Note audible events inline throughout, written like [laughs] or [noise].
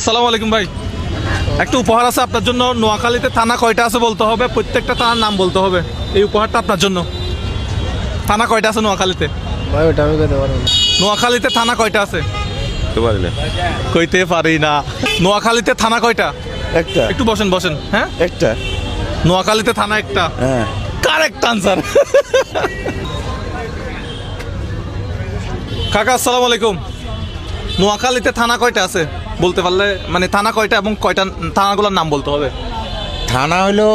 আসসালামু আলাইকুম ভাই। একটা উপহার আছে আপনার জন্য। নোয়াখালীতে থানা কয়টা আছে বলতে হবে? প্রত্যেকটা থানার নাম বলতে হবে। এই উপহারটা আপনার জন্য। থানা কয়টা আছে নোয়াখালীতে? ভাই ওটা আমি কইতে পারব না। নোয়াখালীতে থানা কয়টা আছে? করতে পারি না। কইতে পারি না। নোয়াখালীতে থানা কয়টা? একটা। একটু বসেন বসেন। হ্যাঁ? একটা। নোয়াখালীতে থানা একটা। হ্যাঁ। কারেক্ট আনসার কাকা আসসালামু আলাইকুম। নোয়াখালীতে থানা কয়টা আছে? বলতে পারলে মানে থানা কয়টা এবং কয়টা থানাগুলোর নাম বলতে হবে? থানা হলো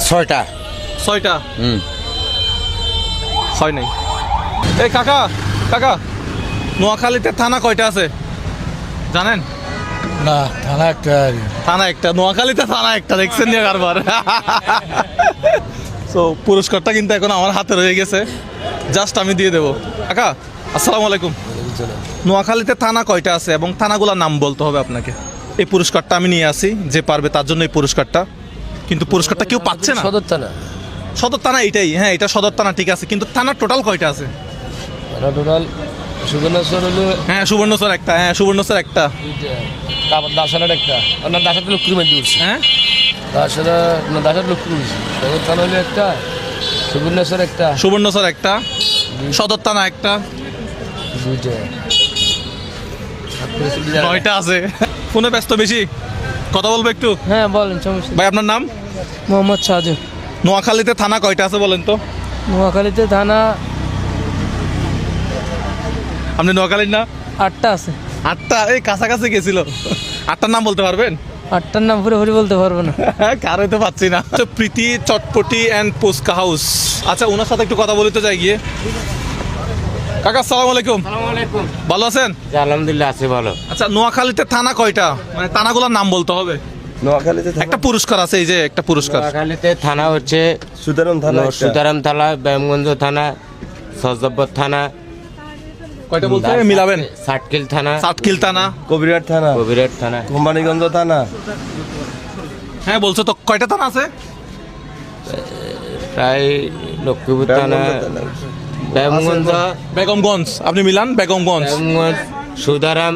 ছয়টা। ছয়টা? হুম। হয় নাই। এই কাকা কাকা নোয়াখালীতে থানা কয়টা আছে? জানেন? না থানা একটা থানা একটা নোয়াখালীতে থানা একটা দেখছেন নিয়ে কারবার? [laughs] তো পুরস্কারটা কিন্তু এখন আমার হাতে রয়ে গেছে। জাস্ট আমি দিয়ে দেবো। কাকা আসসালামু আলাইকুম। নোয়াখালীতে থানা কয়টা আছে এবং থানাগুলোর নাম বলতে হবে আপনাকে? এই পুরস্কারটা আমি নিয়ে আসি যে পারবে তার জন্য এই পুরস্কারটা। কিন্তু পুরস্কারটা কেউ পাচ্ছে না। সদর থানা। সদর থানা এটাই হ্যাঁ এটা সদর থানা ঠিক আছে। কিন্তু থানার টোটাল কয়টা আছে? টোটাল সুবর্ণেশ্বর হলো হ্যাঁ একটা হ্যাঁ সুবর্ণচর একটা। তারপর দাসানের একটা। দাসাটা লক্ষ্মীর হ্যাঁ? দাসাটা না দাসার লক্ষ্মীর সদর থানা হলো একটা সুবর্ণেশ্বর একটা। একটা সদর থানা একটা। দুইটা। নয়টা আছে। ফোনে ব্যস্ত বেশি? কথা বলব একটু? হ্যাঁ বলেন সমস্যা ভাই আপনার নাম? মোহাম্মদ সাজু। নোয়াখালীতে থানা কয়টা আছে বলেন তো? নোয়াখালীতে থানা আপনি নোয়াখালীর না? আটটা আছে। আটটা? এই কাছাকাছি গেছিল। আটটার নাম বলতে পারবেন? আটটার নাম পুরো পুরি বলতে পারব না। [laughs] কারও তো পাচ্ছি না। তো প্রীতি চটপটি অ্যান্ড পোস্কা হাউস আচ্ছা ওনার সাথে একটু কথা বলতে যাই গিয়ে। কাকা আসসালামু আলাইকুম। ভালো আছেন? আলহামদুলিল্লাহ আছে ভালো। আচ্ছা নোয়াখালীতে থানা কয়টা? মানে থানাগুলোর নাম বলতে হবে। নোয়াখালীতে একটা পুরস্কার আছে এই যে একটা পুরস্কার। নোয়াখালীতে থানা হচ্ছে সুতরাং থানা। সুতারাম থানা ব্যায়ামগঞ্জ থানা সজব্বর থানা কয়টা বলতে মিলাবেন। সাটকিল থানা। সাতকিল থানা। কবিরাট থানা। কবিরাট থানা। কোম্পানিগঞ্জ থানা। হ্যাঁ বলছো তো কয়টা থানা আছে? প্রায় লক্ষ্মীপুর থানা ব্যায়ামগঞ্জ বেগমগঞ্জ আপনি মিলান? বেগমগঞ্জ। ব্যায়ামগঞ্জ সুদারাম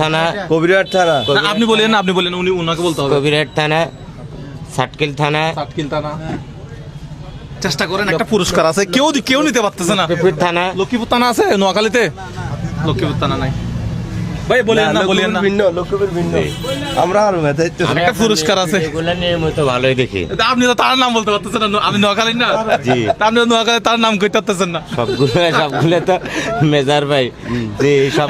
থানা। কবিরাট থানা। আপনি বলেন আপনি বলেন উনি উনাকে বলতে হবে। কবিরাট থানা সাটকিল থানা। সাতকিল থানা। চেষ্টা করেন একটা পুরস্কার আছে। কেউ কেউ নিতে পারতেছে না। লক্ষ্মীপুর থানা। লক্ষ্মীপুর থানা আছে নোয়াখালীতে? লক্ষ্মীপুর থানা নাই। ভাই বলেন না বলেন না। ভিন্ন লক্ষ্মীপুর ভিন্ন। আমরা আর একটা পুরস্কার আছে। এগুলা নিয়মিত ভালোই দেখি। আপনি তো তার নাম বলতে পারতেছেন না আমি না। জি। আপনি নোয়াখালী তার নাম কইতে পারতেছেন না। সবগুলো সবগুলো তো মেজার ভাই। সব